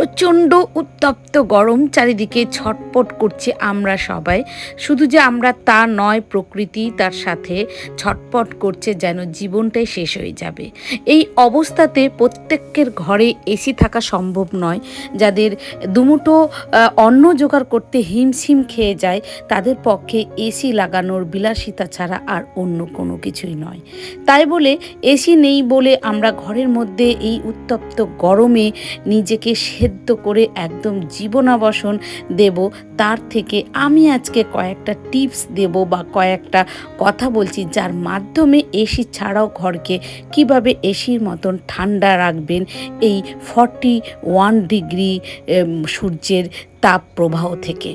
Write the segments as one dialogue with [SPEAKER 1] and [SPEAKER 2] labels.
[SPEAKER 1] প্রচণ্ড উত্তপ্ত গরম চারিদিকে ছটপট করছে আমরা সবাই। শুধু যে আমরা তা নয়, প্রকৃতি তার সাথে ছটপট করছে যেন জীবনটাই শেষ হয়ে যাবে। এই অবস্থাতে প্রত্যেকের ঘরে এসি থাকা সম্ভব নয়। যাদের দুমুটো অন্ন জোগাড় করতে হিমশিম খেয়ে যায়, তাদের পক্ষে এসি লাগানোর বিলাসিতা ছাড়া আর অন্য কোনো কিছুই নয়। তাই বলে এসি নেই বলে আমরা ঘরের মধ্যে এই উত্তপ্ত গরমে নিজেকে সেদ্ধ করে একদম জীবনাবসন দেব। তার থেকে আমি আজকে কয়েকটা টিপস দেব বা কয়েকটা কথা বলছি, যার মাধ্যমে এসি ছাড়াও ঘরকে কীভাবে এসির মতন ঠান্ডা রাখবেন। এই ফর্টি ওয়ান ডিগ্রি সূর্যের তাপ প্রবাহ থেকে।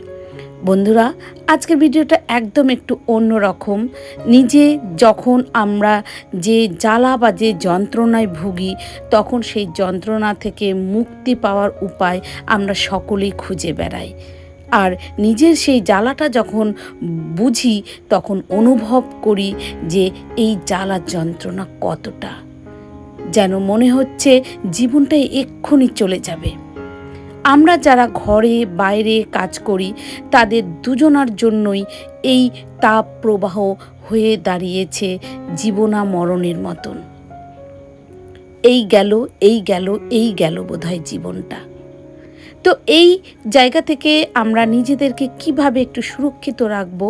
[SPEAKER 1] বন্ধুরা, আজকের ভিডিওটা একদম একটু অন্যরকম। নিজে যখন আমরা যে জ্বালা বা যে যন্ত্রণায় ভুগি, তখন সেই যন্ত্রণা থেকে মুক্তি পাওয়ার উপায় আমরা সকলেই খুঁজে বেড়াই। আর নিজের সেই জ্বালাটা যখন বুঝি, তখন অনুভব করি যে এই জ্বালার যন্ত্রণা কতটা। যেন মনে হচ্ছে জীবনটাই এক্ষুনি চলে যাবে। আমরা যারা ঘরে, বাইরে কাজ করি, তাদের দুজনার জন্যই এই তাপ প্রবাহ হয়ে দাঁড়িয়েছে জীবনা মরণের মতন। এই গেল এই গেল এই গেল বোধহয় জীবনটা। তো এই জায়গা থেকে আমরা নিজেদেরকে কীভাবে একটু সুরক্ষিত রাখব,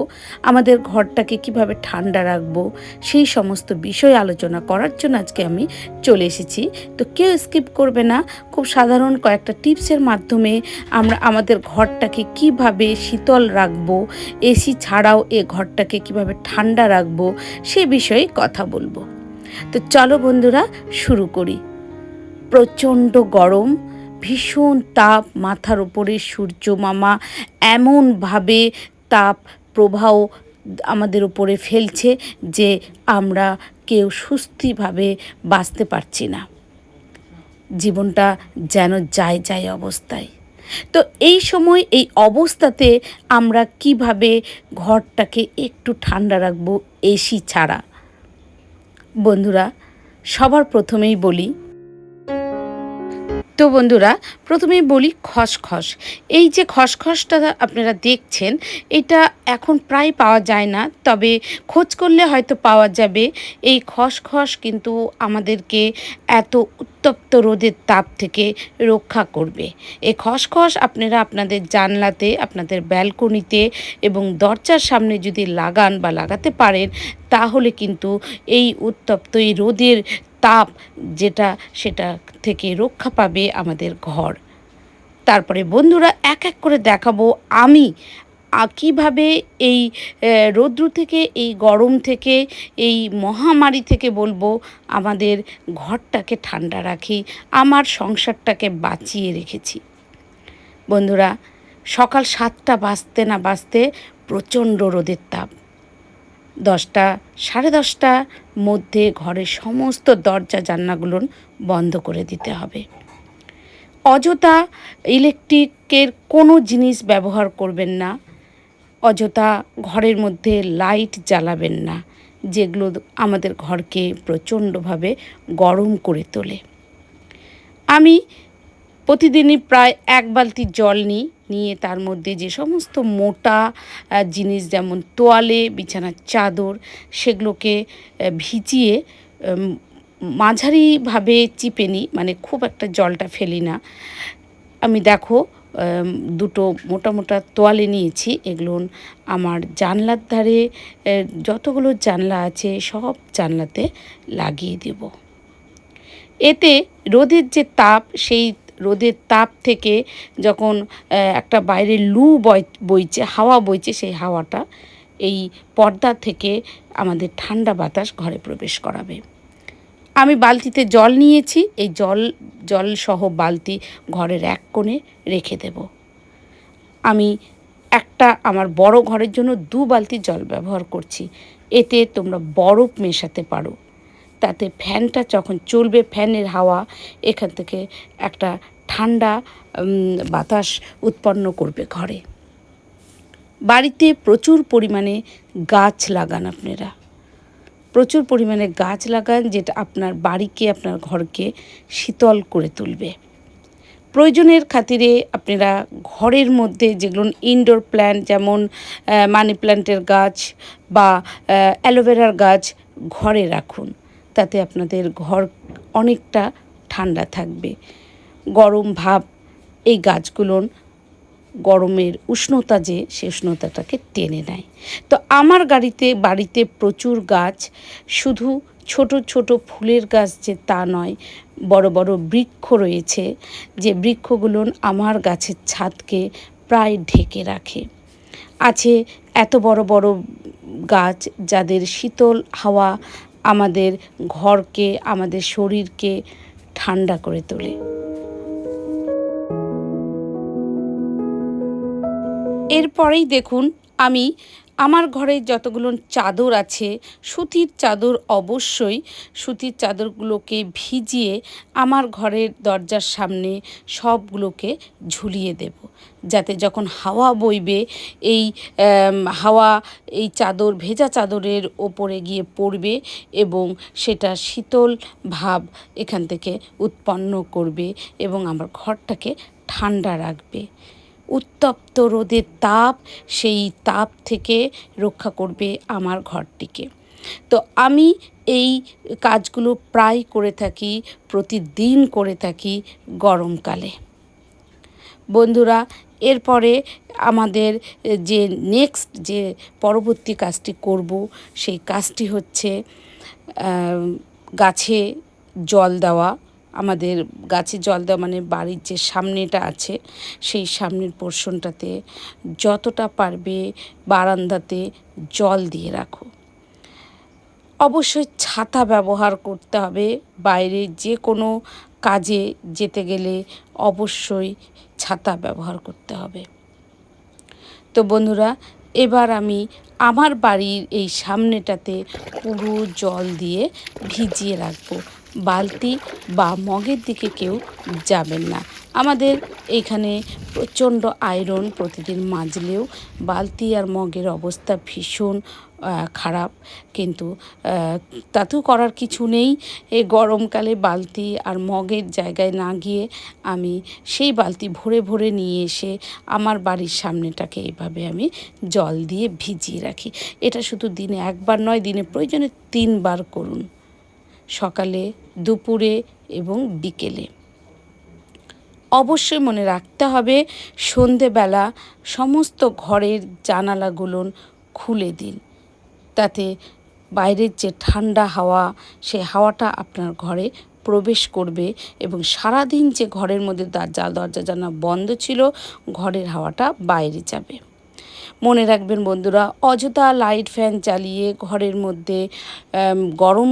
[SPEAKER 1] আমাদের ঘরটাকে কীভাবে ঠান্ডা রাখব, সেই সমস্ত বিষয় আলোচনা করার জন্য আজকে আমি চলে এসেছি। তো কেউ স্কিপ করবে না, খুব সাধারণ কয়েকটা টিপসের মাধ্যমে আমরা আমাদের ঘরটাকে কীভাবে শীতল রাখব এসি ছাড়াও এ ঘরটাকে কীভাবে ঠান্ডা রাখব, সে বিষয়ে কথা বলব। তো চলো বন্ধুরা, শুরু করি। প্রচণ্ড গরম ভীষণ তাপ, মাথার ওপরে সূর্য মামা, এমনভাবে তাপ প্রবাহ আমাদের উপরে ফেলছে যে আমরা কেউ সুস্থিভাবে বাঁচতে পারছি না। জীবনটা যেন যায় যায় অবস্থায়। তো এই সময় এই অবস্থাতে আমরা কীভাবে ঘরটাকে একটু ঠান্ডা রাখব এসি ছাড়া? বন্ধুরা, সবার প্রথমেই বলি তো বন্ধুরা, প্রথমেই বলি খসখস। এই যে খসখসটা আপনারা দেখছেন, এটা এখন প্রায় পাওয়া যায় না, তবে খোঁজ করলে হয়তো পাওয়া যাবে। এই খসখস কিন্তু আমাদেরকে এত উত্তপ্ত রোদের তাপ থেকে রক্ষা করবে। এই খসখস আপনারা আপনাদের জানলাতে, আপনাদের ব্যালকনিতে এবং দরজার সামনে যদি লাগান বা লাগাতে পারেন, তাহলে কিন্তু এই উত্তপ্ত, এই রোদের তাপ যেটা সেটা থেকে রক্ষা পাবে আমাদের ঘর। তারপরে বন্ধুরা এক এক করে দেখাবো আমি কীভাবে এই রৌদ্র থেকে, এই গরম থেকে, এই মহামারী থেকে বলব আমাদের ঘরটাকে ঠান্ডা রাখি, আমার সংসারটাকে বাঁচিয়ে রেখেছি। বন্ধুরা, সকাল সাতটা বাজতে না বাজতে প্রচণ্ড রোদের তাপ। দশটা, সাড়ে দশটার মধ্যে ঘরের সমস্ত দরজা জানলাগুলো বন্ধ করে দিতে হবে। অযথা ইলেকট্রিকের কোনো জিনিস ব্যবহার করবেন না, অযথা ঘরের মধ্যে লাইট জ্বালাবেন না, যেগুলো আমাদের ঘরকে প্রচণ্ডভাবে গরম করে তোলে। আমি প্রতিদিনই প্রায় এক বালতি জল নিই নিয়ে তার মধ্যে যে সমস্ত মোটা জিনিস যেমন তোয়ালে, বিছানার চাদর, সেগুলোকে ভিজিয়ে মাঝারিভাবে চিপে নিই মানে খুব একটা জলটা ফেলি না। আমি দেখো দুটো মোটা মোটা তোয়ালে নিয়েছি, এগুলো আমার জানলার ধারে যতগুলো জানলা আছে, সব জানলাতে লাগিয়ে দেবো। এতে রোদের যে তাপ, সেই রোদের তাপ থেকে যখন একটা বাইরে লু বইছে, হাওয়া বইছে, সেই হাওয়াটা এই পর্দা থেকে আমাদের ঠান্ডা বাতাস ঘরে প্রবেশ করাবে। আমি বালতিতে জল নিয়েছি, এই জল জল সহ বালতি ঘরের এক কোণে রেখে দেব। আমি একটা আমার বড় ঘরের জন্য দু বালতি জল ব্যবহার করছি। এতে তোমরা বরফ মেশাতে পারো। তাতে ফ্যানটা যখন চলবে, ফ্যানের হাওয়া, এখান থেকে একটা ঠান্ডা বাতাস উৎপন্ন করবে ঘরে। বাড়িতে প্রচুর পরিমাণে গাছ লাগান আপনারা। প্রচুর পরিমাণে গাছ লাগান যেটা আপনার বাড়িকে, আপনার ঘরকে শীতল করে তুলবে। প্রয়োজনের খাতিরে আপনারা ঘরের মধ্যে যেগুলো ইনডোর প্ল্যান্ট যেমন মানি প্ল্যান্টের গাছ বা অ্যালোভেরার গাছ ঘরে রাখুন। তাতে আপনাদের ঘর অনেকটা ঠান্ডা থাকবে। গরম ভাব এই গাছগুলোর গরমের উষ্ণতা যে, সে উষ্ণতাটাকে টেনে নেয়। তো আমার গাড়িতে, বাড়িতে প্রচুর গাছ, শুধু ছোট ছোট ফুলের গাছ যে তা নয়, বড় বড় বৃক্ষ রয়েছে, যে বৃক্ষগুলো আমার গাছের ছাদকে প্রায় ঢেকে রাখে। আছে এত বড় বড় গাছ যাদের শীতল হাওয়া আমাদের ঘরকে, আমাদের শরীরকে ঠান্ডা করে তোলে। এরপরেই দেখুন আমি আমার ঘরে যতগুলো চাদর আছে, সুতির চাদর অবশ্যই, সুতির চাদরগুলোকে ভিজিয়ে আমার ঘরের দরজার সামনে সবগুলোকে ঝুলিয়ে দেব। যাতে যখন হাওয়া বইবে, এই হাওয়া, এই চাদর, ভেজা চাদরের ওপরে গিয়ে পড়বে এবং সেটা শীতল ভাব এখান থেকে উৎপন্ন করবে এবং আমার ঘরটাকে ঠান্ডা রাখবে। উত্তপ্ত রোদের তাপ, সেই তাপ থেকে রক্ষা করবে আমার ঘরটিকে। তো আমি এই কাজগুলো প্রায় করে থাকি, প্রতিদিন করে থাকি গরমকালে। বন্ধুরা, এরপরে আমাদের যে নেক্সট যে পরবর্তী কাজটি করব, সেই কাজটি হচ্ছে গাছে জল দেওয়া। আমাদের গাছে জল দেওয়া মানে বাড়ির যে সামনেটা আছে, সেই সামনের পোর্শনটাতে যতটা পারবে বারান্দাতে জল দিয়ে রাখো। অবশ্যই ছাতা ব্যবহার করতে হবে, বাইরে যে কোনো কাজে যেতে গেলে অবশ্যই ছাতা ব্যবহার করতে হবে। তো বন্ধুরা, এবার আমি আমার বাড়ির এই সামনেটাতে পুরো জল দিয়ে ভিজিয়ে রাখব। বালতি বা মগের দিকে কেউ যাবেন না। আমাদের এইখানে প্রচণ্ড আয়রন প্রতিদিন মাজলেও বালতি আর মগের অবস্থা ভীষণ খারাপ। কিন্তু তাতেও করার কিছু নেই। এই গরমকালে বালতি আর মগের জায়গায় না গিয়ে আমি সেই বালতি ভরে ভরে নিয়ে এসে আমার বাড়ির সামনেটাকে এভাবে আমি জল দিয়ে ভিজিয়ে রাখি। এটা শুধু দিনে একবার নয়, দিনে প্রয়োজনে তিনবার করুন। সকালে, দুপুরে এবং বিকেলে। অবশ্যই মনে রাখতে হবে, সন্ধেবেলা সমস্ত ঘরের জানালাগুলো খুলে দিন। তাতে বাইরের যে ঠান্ডা হাওয়া সে হাওয়াটা আপনার ঘরে প্রবেশ করবে এবং সারাদিন যে ঘরের মধ্যে দরজা দরজা জানা বন্ধ ছিল, ঘরের হাওয়াটা বাইরে যাবে। মনে রাখবেন বন্ধুরা, অযথা লাইট ফ্যান চালিয়ে ঘরের মধ্যে গরম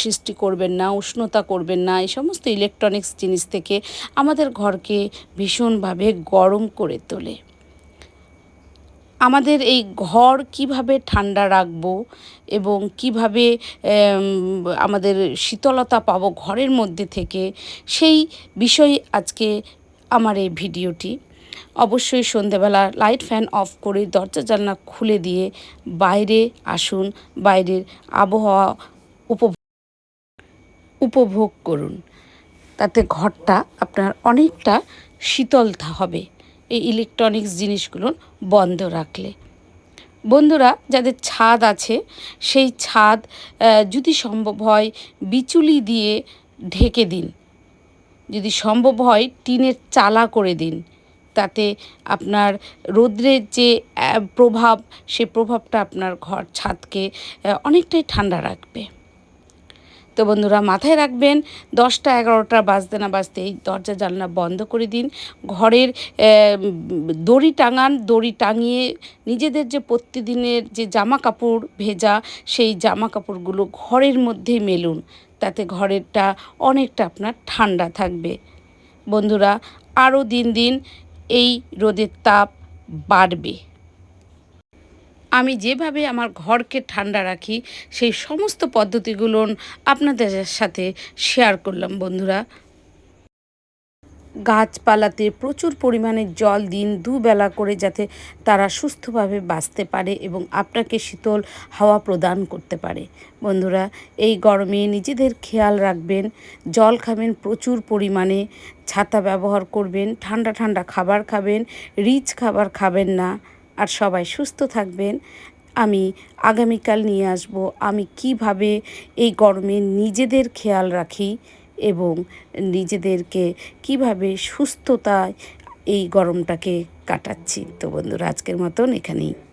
[SPEAKER 1] সৃষ্টি করবেন না, উষ্ণতা করবেন না, এই সমস্ত ইলেকট্রনিক্স জিনিস থেকে আমাদের ঘরকে ভীষণভাবে গরম করে তোলে। আমাদের এই ঘর কীভাবে ঠান্ডা রাখব এবং কীভাবে আমাদের শীতলতা পাবো ঘরের মধ্যে থেকে, সেই বিষয়ে আজকে আমার এই ভিডিওটি। অবশ্যই সন্ধেবেলা লাইট ফ্যান অফ করে দরজা জানলা খুলে দিয়ে বাইরে আসুন, বাইরের আবহাওয়া উপভোগ উপভোগ করুন। তাতে ঘরটা আপনার অনেকটা শীতল হবে। এই ইলেকট্রনিক্স জিনিসগুলো বন্ধ রাখলে। বন্ধুরা, যাদের ছাদ আছে, সেই ছাদ যদি সম্ভব হয় বিচুলি দিয়ে ঢেকে দিন। যদি সম্ভব হয় টিনের চালা করে দিন। তাতে আপনার রৌদ্রের যে প্রভাব, সে প্রভাবটা আপনার ঘর ছাদকে অনেকটাই ঠান্ডা রাখবে। তো বন্ধুরা, মাথায় রাখবেন, দশটা এগারোটা বাজতে না বাজতেই দরজা, জানলা বন্ধ করে দিন। ঘরের দড়ি টাঙান, দড়ি টাঙিয়ে নিজেদের যে প্রতিদিনের যে জামা কাপড় ভেজা, সেই জামা কাপড়গুলো ঘরের মধ্যেই মেলুন। তাতে ঘরেরটা অনেকটা আপনার ঠান্ডা থাকবে। বন্ধুরা, আরও দিন দিন এই রোদের তাপ বাড়বে। আমি যেভাবে আমার ঘরকে ঠান্ডা রাখি, সেই সমস্ত পদ্ধতিগুলো আপনাদের সাথে শেয়ার করলাম বন্ধুরা। গাছপালাতে প্রচুর পরিমাণে জল দিন দুবেলা করে যাতে তারা সুস্থভাবে বাঁচতে পারে এবং আপনাকে শীতল হাওয়া প্রদান করতে পারে। বন্ধুরা, এই গরমে নিজেদের খেয়াল রাখবেন, জল খাবেন, প্রচুর পরিমাণে ছাতা ব্যবহার করবেন, ঠান্ডা ঠান্ডা খাবার খাবেন, রিচ খাবার খাবেন না, আর সবাই সুস্থ থাকবেন। আমি আগামীকাল নিয়ে আসব, আমি কীভাবে এই গরমে নিজেদের খেয়াল রাখি এবং নিজেদেরকে কীভাবে সুস্থতায় এই গরমটাকে কাটাচ্ছি। তো বন্ধুরা আজকের মতন এখানেই।